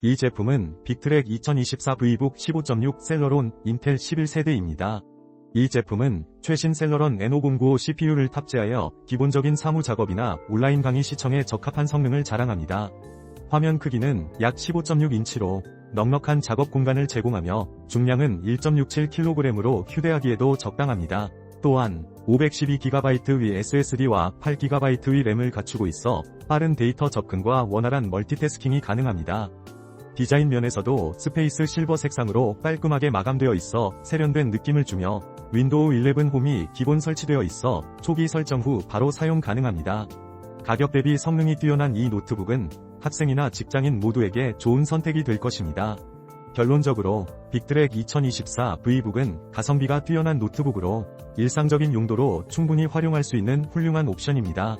이 제품은 빅트랙 2024 Vbook 15.6 셀러론 인텔 11세대입니다. 이 제품은 최신 셀러런 N5095 CPU를 탑재하여 기본적인 사무 작업이나 온라인 강의 시청에 적합한 성능을 자랑합니다. 화면 크기는 약 15.6인치로 넉넉한 작업 공간을 제공하며 중량은 1.67kg으로 휴대하기에도 적당합니다. 또한 512GB 위 SSD와 8GB 위 램을 갖추고 있어 빠른 데이터 접근과 원활한 멀티태스킹이 가능합니다. 디자인 면에서도 스페이스 실버 색상으로 깔끔하게 마감되어 있어 세련된 느낌을 주며 윈도우 11 홈이 기본 설치되어 있어 초기 설정 후 바로 사용 가능합니다. 가격 대비 성능이 뛰어난 이 노트북은 학생이나 직장인 모두에게 좋은 선택이 될 것입니다. 결론적으로 빅트랙 2024 Vbook은 가성비가 뛰어난 노트북으로 일상적인 용도로 충분히 활용할 수 있는 훌륭한 옵션입니다.